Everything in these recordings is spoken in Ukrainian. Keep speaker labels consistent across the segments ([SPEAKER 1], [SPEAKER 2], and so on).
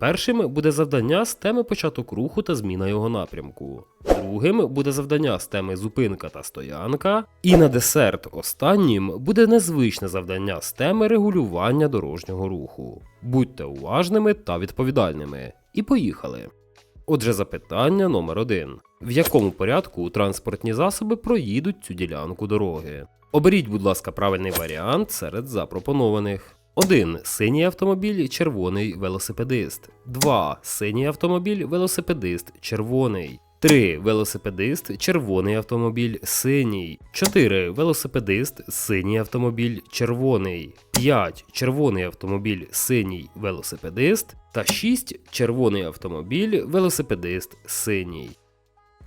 [SPEAKER 1] Першим буде завдання з теми початок руху та зміна його напрямку. Другим буде завдання з теми зупинка та стоянка. І на десерт останнім буде незвичне завдання з теми регулювання дорожнього руху. Будьте уважними та відповідальними. І поїхали. Отже, запитання номер один: в якому порядку транспортні засоби проїдуть цю ділянку дороги? Оберіть, будь ласка, правильний варіант серед запропонованих. 1. Синій автомобіль, червоний велосипедист. 2. Синій автомобіль, велосипедист, червоний. 3. Велосипедист, червоний автомобіль, синій. 4. Велосипедист, синій автомобіль, червоний. 5. Червоний автомобіль, синій велосипедист. Та 6. Червоний автомобіль, велосипедист, синій.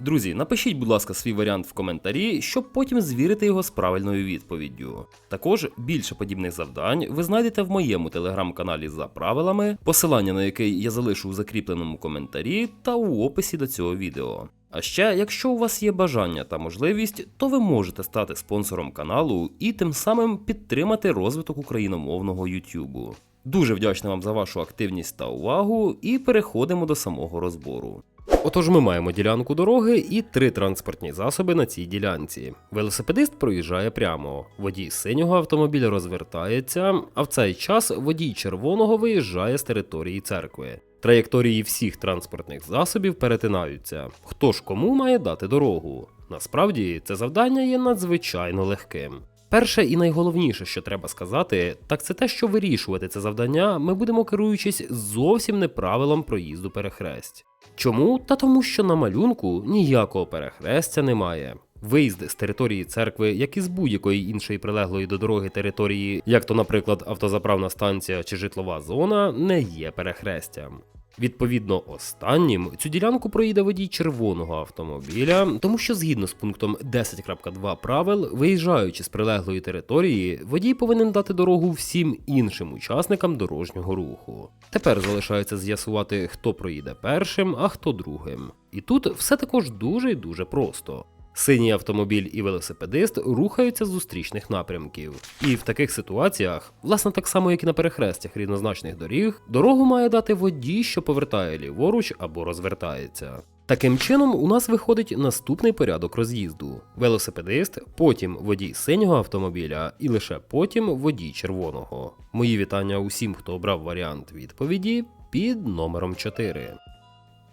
[SPEAKER 1] Друзі, напишіть, будь ласка, свій варіант в коментарі, щоб потім звірити його з правильною відповіддю. Також більше подібних завдань ви знайдете в моєму телеграм-каналі за правилами, посилання на який я залишу у закріпленому коментарі та у описі до цього відео. А ще, якщо у вас є бажання та можливість, то ви можете стати спонсором каналу і тим самим підтримати розвиток україномовного Ютубу. Дуже вдячний вам за вашу активність та увагу, і переходимо до самого розбору. Отож, ми маємо ділянку дороги і три транспортні засоби на цій ділянці. Велосипедист проїжджає прямо, водій синього автомобіля розвертається, а в цей час водій червоного виїжджає з території церкви. Траєкторії всіх транспортних засобів перетинаються. Хто ж кому має дати дорогу? Насправді це завдання є надзвичайно легким. Перше і найголовніше, що треба сказати, так це те, що вирішувати це завдання ми будемо керуючись зовсім не правилом проїзду перехресть. Чому? Та тому, що на малюнку ніякого перехрестя немає. Виїзд з території церкви, як і з будь-якої іншої прилеглої до дороги території, як то, наприклад, автозаправна станція чи житлова зона, не є перехрестям. Відповідно, останнім цю ділянку проїде водій червоного автомобіля, тому що згідно з пунктом 10.2 правил, виїжджаючи з прилеглої території, водій повинен дати дорогу всім іншим учасникам дорожнього руху. Тепер залишається з'ясувати, хто проїде першим, а хто другим. І тут все також дуже і дуже просто. Синій автомобіль і велосипедист рухаються з зустрічних напрямків. І в таких ситуаціях, власне так само як і на перехрестях рівнозначних доріг, дорогу має дати водій, що повертає ліворуч або розвертається. Таким чином, у нас виходить наступний порядок роз'їзду: велосипедист, потім водій синього автомобіля і лише потім водій червоного. Мої вітання усім, хто обрав варіант відповіді під номером 4.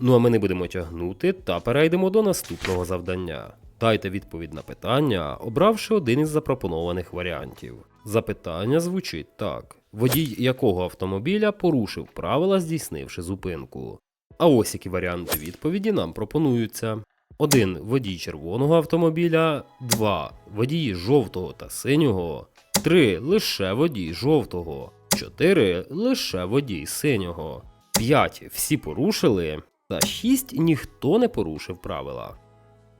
[SPEAKER 1] Ну а ми не будемо тягнути та перейдемо до наступного завдання. Дайте відповідь на питання, обравши один із запропонованих варіантів. Запитання звучить так: водій якого автомобіля порушив правила, здійснивши зупинку. А ось які варіанти відповіді нам пропонуються: 1. Водій червоного автомобіля, 2. Водії жовтого та синього, 3. Лише водій жовтого, 4. Лише водій синього, 5. Всі порушили, та 6. Ніхто не порушив правила.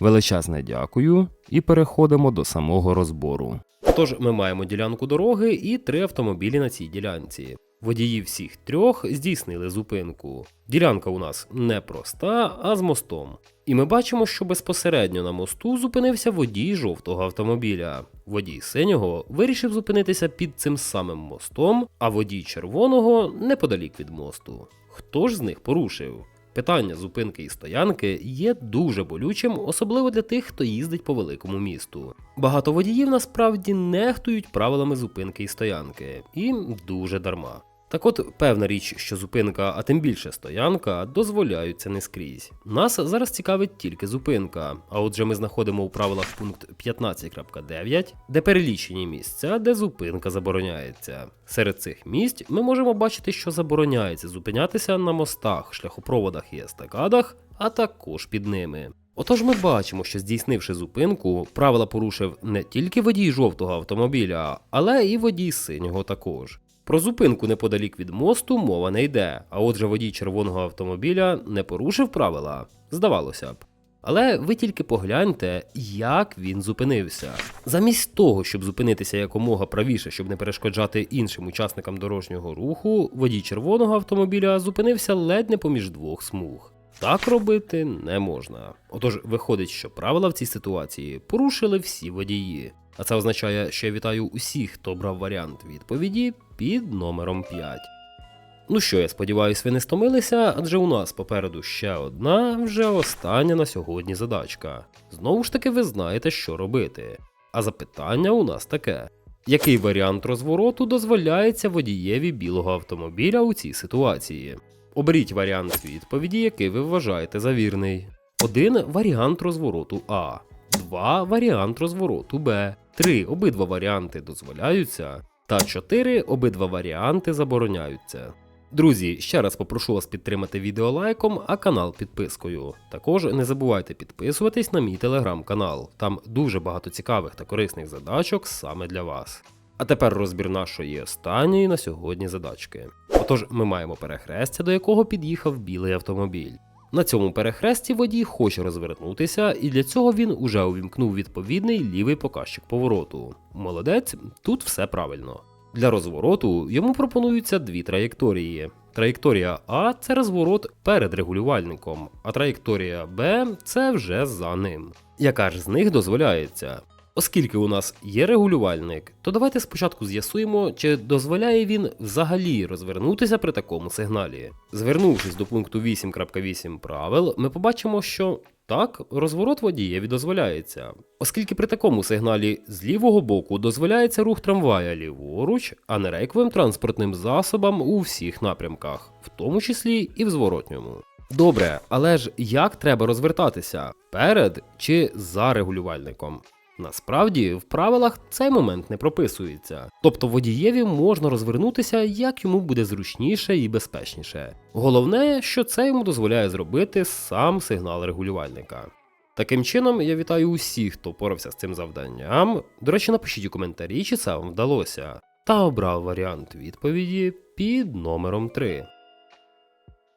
[SPEAKER 1] Величезне дякую і переходимо до самого розбору. Тож ми маємо ділянку дороги і три автомобілі на цій ділянці. Водії всіх трьох здійснили зупинку. Ділянка у нас не проста, а з мостом. І ми бачимо, що безпосередньо на мосту зупинився водій жовтого автомобіля. Водій синього вирішив зупинитися під цим самим мостом, а водій червоного неподалік від мосту. Хто ж з них порушив? Питання зупинки і стоянки є дуже болючим, особливо для тих, хто їздить по великому місту. Багато водіїв насправді нехтують правилами зупинки і стоянки, і дуже дарма. Так от, певна річ, що зупинка, а тим більше стоянка, дозволяються не скрізь. Нас зараз цікавить тільки зупинка, а отже ми знаходимо у правилах пункт 15.9, де перелічені місця, де зупинка забороняється. Серед цих місць ми можемо бачити, що забороняється зупинятися на мостах, шляхопроводах і естакадах, а також під ними. Отож ми бачимо, що здійснивши зупинку, правила порушив не тільки водій жовтого автомобіля, але і водій синього також. Про зупинку неподалік від мосту мова не йде, а отже водій червоного автомобіля не порушив правила, здавалося б. Але ви тільки погляньте, як він зупинився. Замість того, щоб зупинитися якомога правіше, щоб не перешкоджати іншим учасникам дорожнього руху, водій червоного автомобіля зупинився ледь не поміж двох смуг. Так робити не можна. Отож, виходить, що правила в цій ситуації порушили всі водії. А це означає, що я вітаю усіх, хто обрав варіант відповіді під номером 5. Ну що, я сподіваюся, ви не стомилися, адже у нас попереду ще одна, вже остання на сьогодні задачка. Знову ж таки, ви знаєте, що робити. А запитання у нас таке: який варіант розвороту дозволяється водієві білого автомобіля у цій ситуації? Оберіть варіант відповіді, який ви вважаєте за вірний. 1 варіант розвороту А, 2 варіант розвороту Б, 3 обидва варіанти дозволяються, та 4 обидва варіанти забороняються. Друзі, ще раз попрошу вас підтримати відео лайком, а канал підпискою. Також не забувайте підписуватись на мій телеграм-канал. Там дуже багато цікавих та корисних задачок саме для вас. А тепер розбір нашої останньої на сьогодні задачки. Отож, ми маємо перехрестя, до якого під'їхав білий автомобіль. На цьому перехресті водій хоче розвернутися, і для цього він уже увімкнув відповідний лівий показчик повороту. Молодець, тут все правильно. Для розвороту йому пропонуються дві траєкторії. Траєкторія А це розворот перед регулювальником, а траєкторія Б це вже за ним. Яка ж з них дозволяється? Оскільки у нас є регулювальник, то давайте спочатку з'ясуємо, чи дозволяє він взагалі розвернутися при такому сигналі. Звернувшись до пункту 8.8 правил, ми побачимо, що так, розворот водієві дозволяється. Оскільки при такому сигналі з лівого боку дозволяється рух трамвая ліворуч, а не рейковим транспортним засобам у всіх напрямках, в тому числі і в зворотньому. Добре, але ж як треба розвертатися? Перед чи за регулювальником? Насправді, в правилах цей момент не прописується, тобто водієві можна розвернутися, як йому буде зручніше і безпечніше. Головне, що це йому дозволяє зробити сам сигнал регулювальника. Таким чином, я вітаю усіх, хто порався з цим завданням. До речі, напишіть у коментарі, чи це вам вдалося, та обрав варіант відповіді під номером 3.